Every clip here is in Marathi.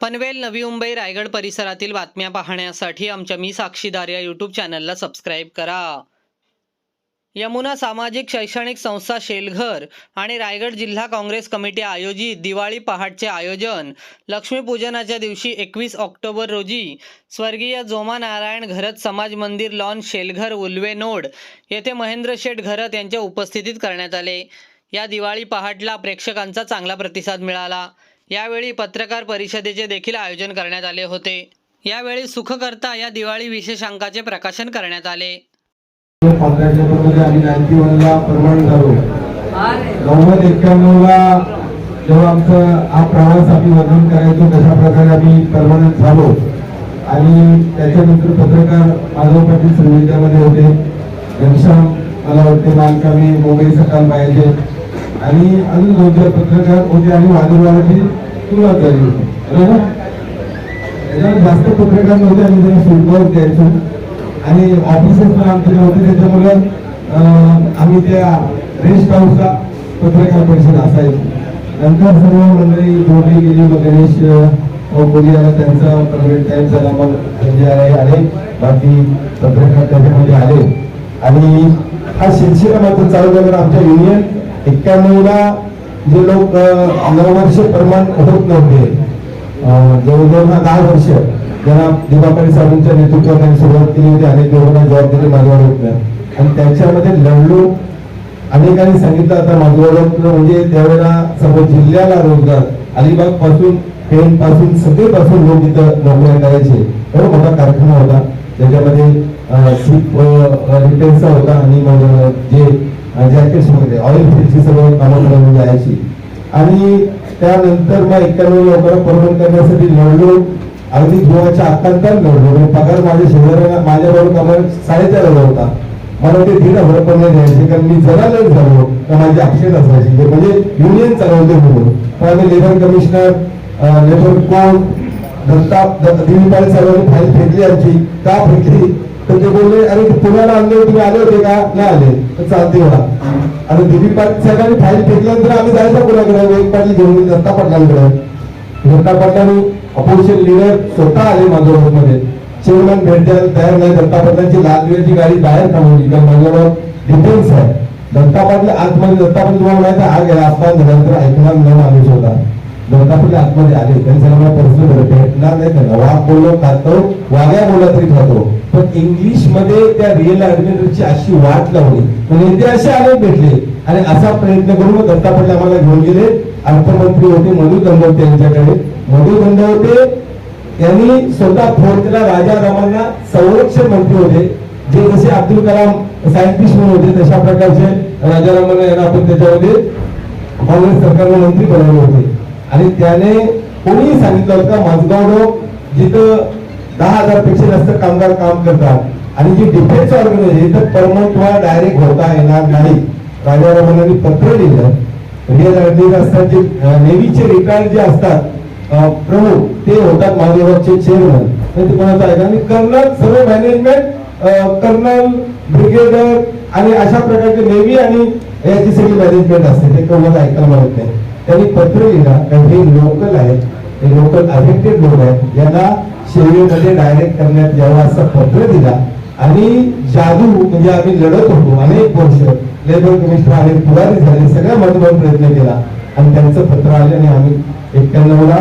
पनवेल नवी मुंबई रायगड परिसरातील बातम्या पाहण्यासाठी आमच्या मी साक्षीदार या यूट्यूब चॅनलला सबस्क्राईब करा. यमुना सामाजिक शैक्षणिक संस्था शेलघर आणि रायगड जिल्हा काँग्रेस कमिटी आयोजित दिवाळी पहाटचे आयोजन लक्ष्मीपूजनाच्या दिवशी एकवीस ऑक्टोबर रोजी स्वर्गीय जोमा नारायण घरत समाज मंदिर लॉन शेलघर उल्वे नोड येथे महेंद्र शेठ घरत यांच्या उपस्थितीत करण्यात आले. या दिवाळी पहाटला प्रेक्षकांचा चांगला प्रतिसाद मिळाला. यावेळी पत्रकार परिषदेचे देखील आयोजन करण्यात आले होते. यावेळी सुखकर्ता या दिवाळी विशेषांकाचे प्रकाशन करण्यात आले. नव्वद एक्क्याण्णव ला जेव्हा आमचा हा प्रवास आम्ही वर्णन करायचो तशा प्रकारे आम्ही परमनंट झालो. आणि त्याच्यानंतर पत्रकार माधव पाटील संगीतामध्ये होते. घनश्याम मला वाटते बांधकामी मुंबई सकाळ पाहिजे. आणि अजून दोन चार पत्रकार होते आणि वादविवादाची सुरुवात झाली होती. बरोबर? त्याच्यावर जास्त पत्रकार नव्हते आम्ही त्यांनी फीडबॅक द्यायचो. आणि ऑफिसर पण आमचे नव्हते त्याच्यामुळं आम्ही त्या रेस्ट हाऊसला पत्रकार परिषद असायची. नंतर सर्व मंडळी जोडली गेली मग गणेश त्यांचा प्रवेश टाईम झाला मग संजय आले आले. बाकी पत्रकार त्याच्यामध्ये आले. आणि हा सिलसिला मात्र चालू झाला आमच्या युनियन एक्क्याण्णवला जे लोक नऊ वर्ष प्रमाण होत नव्हते. जवळजवळ ना दहा वर्ष ज्यांना दिवाकरी साहेबांच्या नेतृत्वात त्यांनी सुरुवात केली होती अनेक लोकांना जबाबदारी माझ्यावर नाही आणि त्याच्यामध्ये लढलो. अनेकांनी सांगितलं आता माझ्यावर म्हणजे त्यावेळेला सर्व जिल्ह्याला रोजगार. अलिबागपासून पेन पासून सगळे पासून लोक इथं नोकऱ्या करायचे. एवढा मोठा कारखाना होता. ज्याच्यामध्ये सीप रिपेअरचा होता आणि मग जे जॅकेट्स वगैरे ऑइल फील्डची सर्व कामं करून जायची म्हणजे आणि त्यानंतर मग एक्क्याण्णव लोकांना परमनंट करण्यासाठी लढलो अगदी जीवाच्या आकांताला लढलो म्हणजे पगार माझ्या शेजाऱ्याला माझ्याबरोबर कामाला साडेचार हजार होता. मला ते दीड हजार पण नाही द्यायचे कारण मी जरा लेट झालो तर माझी अक्षर असायची म्हणजे युनियन चालवते म्हणून. पण आम्ही labour commissioner labour court Datta दिलीपाल साहेबांनी फाईल फेकली आमची. का फेकली? तर ते बोलले अरे पुण्याला आणले तुम्ही आले होते का? नाही आले. तर चालते मला आणि दिलीप पाटील साहेबांनी फाईल फेकल्यानंतर आम्ही जायचं पुण्याकडे एक पाटील घेऊन दत्ता पाटलांकडे दत्ता पाटलांनी अपोजिशन लिडर स्वतः आले माझ्या मध्ये चेअरमॅन भेट द्यायला तयार नाही दत्ता पाटलांची लाल दिव्याची गाडी बाहेर थांबवली कारण माझ्यावर डिफेन्स आहे. दत्ता पाटील आतमध्ये दत्ता पाटील तुम्हाला माहिती आहे, गेला अपमान झाल्यानंतर ऐकणार न माणूस होता. दत्ता आतमध्ये आले. त्यांच्या मला पर्सनल भेटणार नाही त्यांना. वाघ बोललो खातो वाघ्या बोला तरी खातो पण इंग्लिशमध्ये त्या रिअल ऍडमिटरची अशी वाट लावली. म्हणजे ते असे आले भेटले. आणि असा प्रयत्न करून मग आम्हाला घेऊन गेले. अर्थमंत्री होते मधु दंडवते यांच्याकडे. मधु दंडवते यांनी स्वतः फोर्टला राजा रामांना संरक्षण मंत्री होते. जे जसे अब्दुल कलाम सायंटिस्ट म्हणून होते तशा प्रकारचे राजा रामांना यांना आपण त्याच्यामध्ये काँग्रेस सरकारने मंत्री बनवले होते. आणि त्याने कोणीही सांगितलं होतं का माझगाव रोड जिथं दहा हजारपेक्षा जास्त कामगार काम करतात आणि जी डिफेन्स ऑर्गनायझेशन इथं परमनंट तुम्हाला डायरेक्ट होता येणार नाही. राजारामांनी पत्र लिहिलं. रिअल असतात जे नेव्हीचे रिटायर्ड जे असतात प्रमुख ते होतात महादेवाचे चेअरमन तर ते कोणाचं आहे? आणि कर्नल सर्व मॅनेजमेंट कर्नल ब्रिगेडर आणि अशा प्रकारचे नेव्ही आणि याची सगळी मॅनेजमेंट असते. ते कोणाला ऐकायला मिळत नाही. त्यांनी पत्र लिहिला. कारण हे लोकल आहेत. हे लोकल अफेक्टेड लोक आहेत. यांना सेवेमध्ये डायरेक्ट करण्यात यावं असं पत्र दिला. आणि जादू म्हणजे आम्ही लढत होतो अनेक वर्ष. लेबर कमिशनर आले पुढारी झाले. सगळ्या मधून प्रयत्न केला. आणि त्यांचं पत्र आले आणि आम्ही एक्क्याण्णवला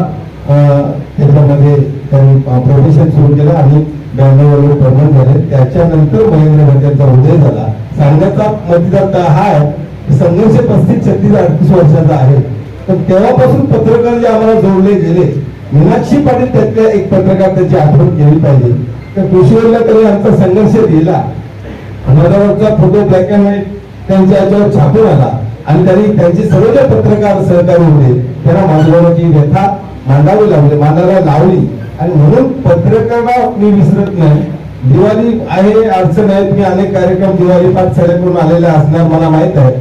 त्याच्यामध्ये त्यांनी प्रोफेशन सुरू केलं आणि ब्याण्णव प्रमाण झाले. त्याच्यानंतर महेंद्र भट्ट्यांचा उदय झाला. सांगण्याचा मतदार हा आहे. संघर्ष पस्तीस छत्तीस अडतीस वर्षाचा आहे. पण तेव्हापासून पत्रकार जे आम्हाला जोडले गेले मीनाक्षी पाटील त्यातल्या एक पत्रकार त्याची आठवण केली पाहिजे. तर कृषीवरला तरी आमचा संघर्ष दिला. अहमदाबादचा फोटो ब्लॅक अँड व्हाईट त्यांच्या याच्यावर छापून आला. आणि त्यांनी त्यांचे सर्व जे पत्रकार सहकारी होते त्यांना मांडवण्याची व्यथा मांडावी लागली मांडायला लावली. आणि म्हणून पत्रकार मी विसरत नाही. दिवाळी आहे अडचण आहेत मी अनेक कार्यक्रम दिवाळी पाच साडे करून आलेले असणार मला माहीत आहे.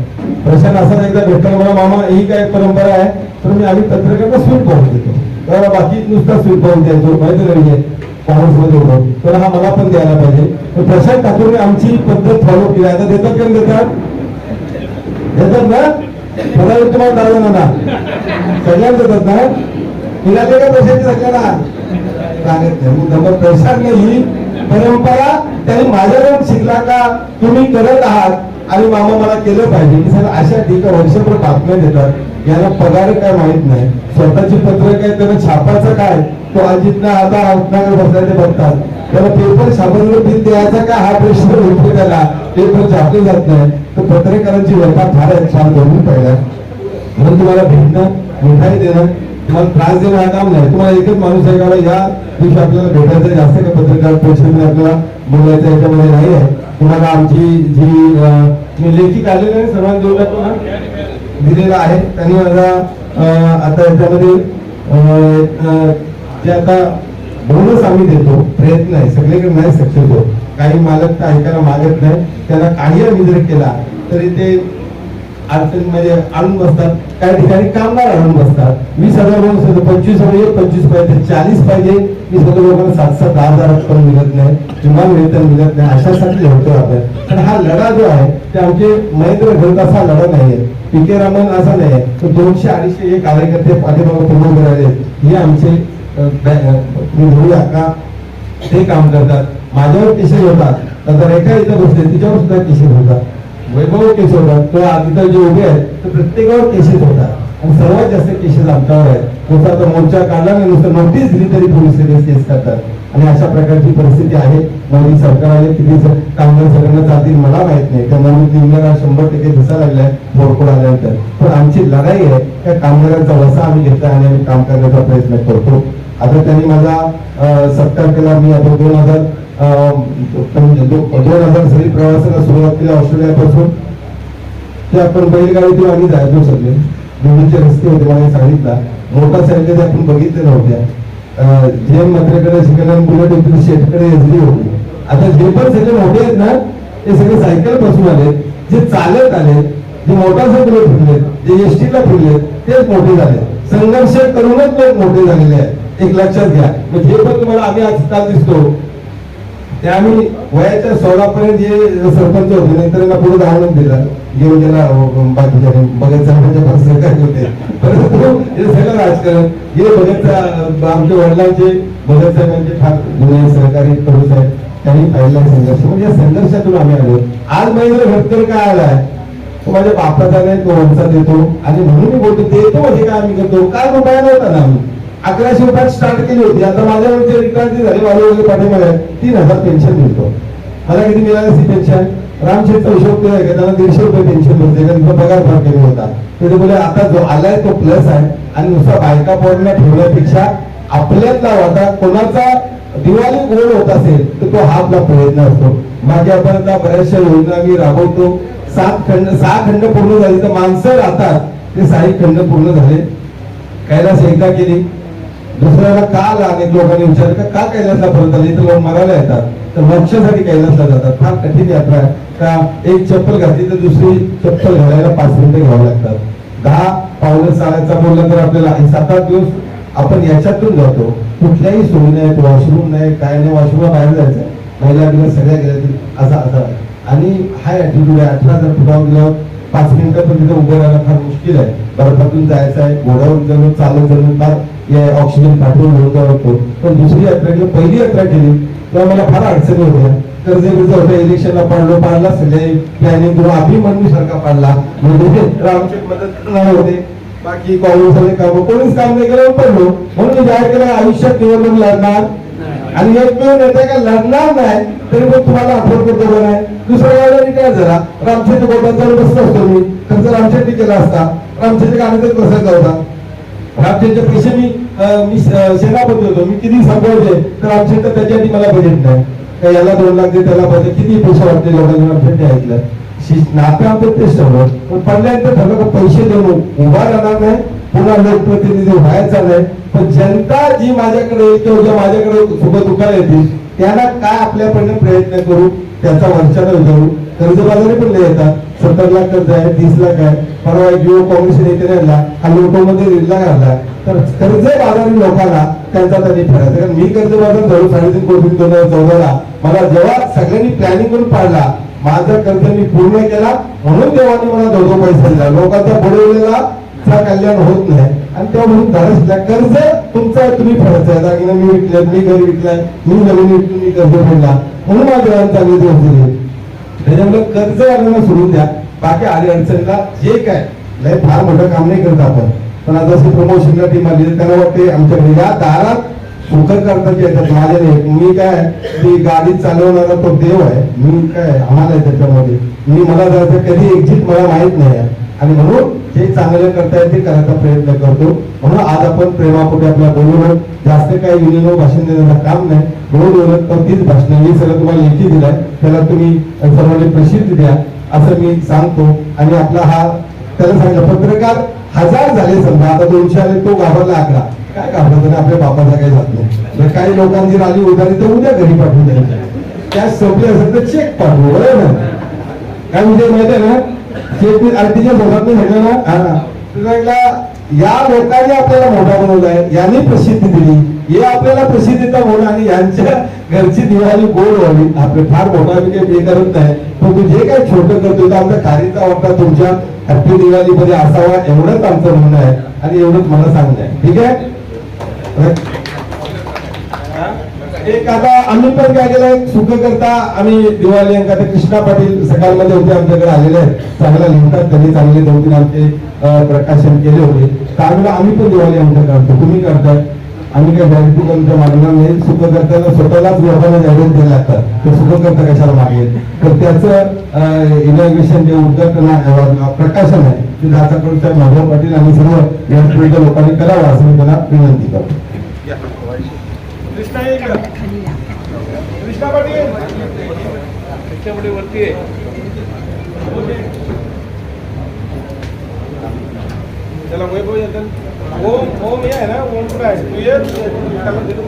प्रशांत असा एकदा भेटला मला मामा ही काय परंपरा आहे? तर मी आम्ही पत्रकारांना स्वीट पाहून देतो. तर बाकी नुसता स्वीट पाहून द्यायचो माहिती नाही काँग्रेसमध्ये होतो तर हा मला पण द्यायला पाहिजे. तर प्रशांत ठाकूरने आमची पद्धत फॉलो केली. आता देतात का देतात? देतात ना? मला तुम्हाला दादा ना? सगळ्यांना देतात ना? तिला ते का पैशाचे सगळ्यांना? लागत नाही. मग नंबर पैसा नाही परंपरा त्यांनी माझ्याकडून शिकला का? तुम्ही करत आहात. आणि मामा मला केलं पाहिजे. की सर अशा ठीक वर्षभर बातम्या देतात. याला पगार काय माहीत नाही. स्वतःची पत्र काय त्याला छापायचं काय? तो अजितनं आता रत्नागर बसल्याचे ते बघतात. त्याला पेपर छापायला बिल द्यायचा का हा प्रश्न उठतो त्याला. पेपर छापले जात नाही. तर पत्रकारांची व्यथा फार आहे छान धरून पहिला. म्हणून तुम्हाला भेटणं मिठाई देणं तुम्हाला त्रास देणं हा काम नाही. तुम्हाला एकच माणूस आहे का? या दिवशी आपल्याला भेटायचं जास्त का पत्रकार परिषदेमध्ये आपल्याला. बोलायचं याच्यामध्ये नाही आहे. कुणाला आमची जी लेखिक आलेली आहे सर्वांना देऊ लागतो दिलेला आहे. त्यांनी माझा आता याच्यामध्ये जे आता बोनस आम्ही देतो प्रयत्न आहे. सगळीकडे नाही सक्षम काही मालक तर ऐकायला मागत नाही. त्याला काही आम्ही जर केला तरी ते अडचणीमध्ये आणून बसतात काही ठिकाणी कामगार आणून बसतात. वीस हजार म्हणून पंचवीस पाहिजे पंचवीस पाहिजे चाळीस पाहिजे. मी सगळं लोकांना सात सात दहा हजार पण मिळत नाही किमान वेतन मिळत नाही अशासाठी होतो आपण. पण हा लढा जो आहे ते आमचे महेंद्र घोष असा लढा नाहीये पी के रामन असा नाही तर दोनशे अडीचशे हे कार्यकर्ते पाठीमागे पूर्ण करायचे हे आमचे म्हणूया का ते काम करतात. माझ्यावर केसेस होतात. नंतर एका इथं बसले तिच्यावर सुद्धा केसेस होतात. केस होतात किंवा तिथं जे उभे आहेत ते प्रत्येकावर केसेस होतात. आणि सर्वात जास्त केसेस आमच्यावर आहेत. नुसतं आता मोर्चा काढला नाही नुसतं नोटीस दिली तरी पोलीस केस करतात. आणि अशा प्रकारची परिस्थिती आहे. मोदी आले किती कामगार सगळ्यांना चालतील मला माहीत नाही. त्यामुळे मी निम्म्याला शंभर टक्के दिसा लागलाय बोरकोड आल्यानंतर. पण आमची लढाई आहे त्या कामगारांचा वसा आम्ही घेतला आणि आम्ही काम करण्याचा प्रयत्न करतो. आता त्यांनी माझा सत्कार केला. मी आता दोन हजार अं, दोन हजार साली प्रवासाला सुरुवात केली ऑस्ट्रेलियापासून. ते आपण बैलगाडीतून आम्ही जायचो सगळे. दिल्लीचे रस्ते होते मला सांगितला. मोटरसायकल आपण बघितले नव्हत्या जे मात्रेकडे शिकायला बुलेट होती शेतकडे एसडी होती. आता जे पण सगळे मोठे आहेत ना ते सगळे सायकलपासून आले जे चालत आले जे मोटरसायकल फिरले जे एसटीला फिरले तेच मोठे झाले संघर्ष करूनच लोक मोठे झालेले आहेत. एक लक्षात घ्या. मग जे पण तुम्हाला आम्ही आजकाल दिसतो ते आम्ही वयाच्या सोळा पर्यंत जे सरपंच होते नंतर त्यांना पुढे धावून दिला घेऊन गेला बाकीच्या बघायचा सरपंच होते. परंतु हे सगळं राजकारण. हे बघायचा आमच्या वडिलांचे भगत साहेबांचे फार जुने सहकारी प्रमुख साहेब त्यांनी पाहिला संघर्ष. म्हणजे या संघर्षातून आम्ही आलो. आज महेंद्र भटकर काय आलाय तो माझ्या बापाचा नाही तो वंचा देतो आणि म्हणून मी बोलतो देतो म्हणजे काय आम्ही करतो. काय मोबाईल होता ना आम्ही? अकराशे रुपयात स्टार्ट केली होती. आता माझ्या वरचे रिटायर झाले माझ्या वगैरे पाठीमागे तीन हजार पेन्शन मिळतो. मला किती मिळाली? ती पेन्शन रामशेठचा हिशोब केला का त्याला दीडशे रुपये पेन्शन मिळते. कारण पगार फार कमी होता. तर बोले आता जो आलाय तो प्लस आहे. आणि नुसता बायका पोरण्या ठेवण्यापेक्षा आपल्यातला होता कोणाचा दिवाळी गोड होत असेल तर तो हा आपला प्रयत्न असतो. मागे आपण आता बऱ्याचशा योजना मी राबवतो. सात खंड सहा खंड पूर्ण झाली तर माणसं राहतात. ते सहा खंड पूर्ण झाले. कैलास एकदा केली. दुसऱ्याला का लागेल अनेक लोकांनी विचारलं का का कैलासला परत आले? इथं लोक मरायला येतात. तर मोक्षासाठी कैलासला जातात. फार कठीण यात्रा आहे. का एक चप्पल घातली तर दुसरी चप्पल घालायला पाच मिनिटं घ्यावं लागतात. दहा पावलं चालायचा बोललं तर आपल्याला सात आठ दिवस आपण याच्यातून जातो. कुठल्याही सोयी नाही वॉशरूम नाही काय नाही वॉशरूमला बाहेर जायचं. महिला दिवस सगळ्या गेल्या असा असा आणि हाय ऍटिट्यूड आहे. अठरा जर फुटावर गेल्यावर पाच मिनिटं पण तिथे उभं राहायला फार मुश्किल आहे. बर्फातून जायचं आहे घोड्यावर जाणं चालत जाणं फार ऑक्सिजन पाठवून जावं लागतो. पण दुसरी यात्रा केली पहिली यात्रा केली तेव्हा मला फार अडचणी होत्या. कर्ज बिर्ज होतं इलेक्शनला पाडलो पाडला सगळे. प्लॅनिंग करून अभिमन्यू सारखा पाडला. म्हणजे रामचे मदत नाही होते. बाकी काँग्रेसने काम कोणीच काम नाही केलं पडलो. म्हणून मी जाहीर केलं आयुष्यात निवडणूक लढणार. आणि एक मिळून येते का लढणार नाही तरी पण तुम्हाला आठवण करतो आहे दुसऱ्या वेळेला रिटायर झाला? रामचंद्र गोपांचा बसलो असतो मी. खर्च रामचंद्र केला असता. रामचंद्र गाण्यातच बसायचा होता? रामचंद्र पैसे मी मी सेनापती होतो. मी किती सांभाळते तर रामचंद्र त्याच्यासाठी मला बजेट नाही. याला दोन लाख दे त्याला पाहिजे किती पैसे वाटते लोकांनी रामचंद्र ऐकलं. नाते नातं आमचं तेच ठरवलं पण पडल्यानंतर ठरलं का पैसे देऊन उभा राहणार नाही पुन्हा लोकप्रतिनिधी व्हायचा नाही. पण जनता जी माझ्याकडे येईल किंवा ज्या माझ्याकडे सोबत दुखायला येतील त्यांना काय आपल्याकडनं प्रयत्न करू? त्याचा वंचना विचारू कर्जबाजारी पण येतात. सत्तर लाख कर्ज आहे तीस लाख आहे. परवा एक युवक काँग्रेस नेते राहिला हा लोकांमध्ये दीड घालला तर कर्जबाजारी लोकांना त्यांचा त्यांनी ठरायचा कारण मी कर्ज बाजार धरून साडेतीन कोटी दोन हजार चौदाला मला जेव्हा सगळ्यांनी प्लॅनिंग करून पाडला माझा कर्ज मी पूर्ण केला म्हणून देवाने मला दोघं पैसे दिला. लोकांचा बुडवलेला कल्याण होत नाही. आणि तेव्हा म्हणून धाराशिवला कर्ज तुमचा तुम्ही फेडायचा दागिना मी विकलं मी घर विकलाय मी नवीन विकली मी कर्ज फेडला म्हणून माझ्या घरात चांगले दिवस दिले त्याच्यामुळे कर्ज वाढवणं सोडून द्या. बाकी आली अडचणीला जे काय लय फार मोठं काम नाही करत आपण. पण आता जसं प्रमोशनला टीम आली त्यांना वाटते आमच्याकडे या दारात सुखर करतात येतात माझ्या नाही मी काय ती गाडी चालवणारा तो देव आहे. मी काय आम्हाला त्याच्यामध्ये. मी मला जायचं कधी एक्झिट मला माहीत नाही आहे. आणि म्हणून जे चांगले करता येते करायचा प्रयत्न करतो. म्हणून आज आपण प्रेमापोटी आपल्या बोलून जास्त काही युनियन भाषण देण्याचं काम नाही म्हणून ओळख पण तीच भाषण. मी सगळं तुम्हाला लेखी दिलाय. त्याला तुम्ही सर्वांनी प्रसिद्धी द्या असं मी सांगतो. आणि आपला हा त्याला सांगितलं पत्रकार हजार झाले समजा. आता दोनशे आले तो घाबरला आकडा. काय घाबरत आपल्या बापाचा काही जात नाही. जर काही लोकांची राजी उधारी तर उद्या घरी पाठवून द्यायची. कॅश संपली असेल तर चेक पाठवू बरोबर? ना काय म्हणजे माहिती आहे ना? चेक आरटीच्या सोबत नाही म्हटलं ना हा. तर म्हटलं, या लोकांनी आपल्याला मोठा बनवलाय यांनी प्रसिद्धी दिली. हे आपल्याला प्रसिद्धीचा होणं आणि यांच्या घरची दिवाळी गोड व्हावी. आपले फार मोठा काही हे करत नाही पण तू जे काही छोटं करतो तर आमचा खारीचा वाटा तुमच्या हॅपी दिवाळी मध्ये असावा एवढंच आमचं म्हणणं आहे. आणि एवढंच मला सांगणं आहे. ठीक आहे? एक आता आम्ही पण काय केलं सुख करता आम्ही दिवाळी अंक आता कृष्णा पाटील सकाळमध्ये होते आमच्याकडे आलेले आहेत. चांगला लिहितात त्यांनी चांगले दोन तीन आमचे प्रकाशन केले होते. त्यामुळे आम्ही पण दिवाळी अंक करतो तुम्ही करताय आम्ही काय जाहिराती करूच्या मागणार नाही. सुख करताना स्वतःलाच लोकांना जाहीर द्यायला लागतात. तर सुख करता कशाला मागेल तर त्याचं इनॉग्रेशन जे उद्घाटन प्रकाशन आहे ते दासाकडून साहेब माधव पाटील आणि सर्व या लोकांनी करावं असं मी त्यांना विनंती करतो. कृष्णा कृष्णा पाटील. कृष्णा पाटील वरती आहे. त्याला वैभव येतात ओम ओम हे आहे ना ओम कुठं आहे तू ये त्याला देतो.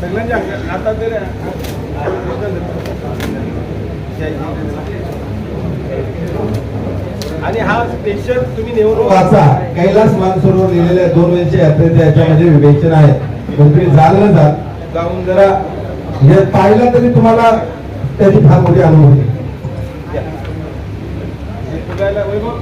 सगळ्यांच्या आता ते आणि हा स्पेशल तुम्ही नेहरू वाचा कैलास मानसरोवर लिहिलेल्या दोन वेळचे यात्रेचे याच्यामध्ये विवेचन आहे. पण तुम्ही जाल ना जाल. जाऊन जरा हे पाहिलं तरी तुम्हाला त्याची फार मोठी अनुभूती बघायला वैभव.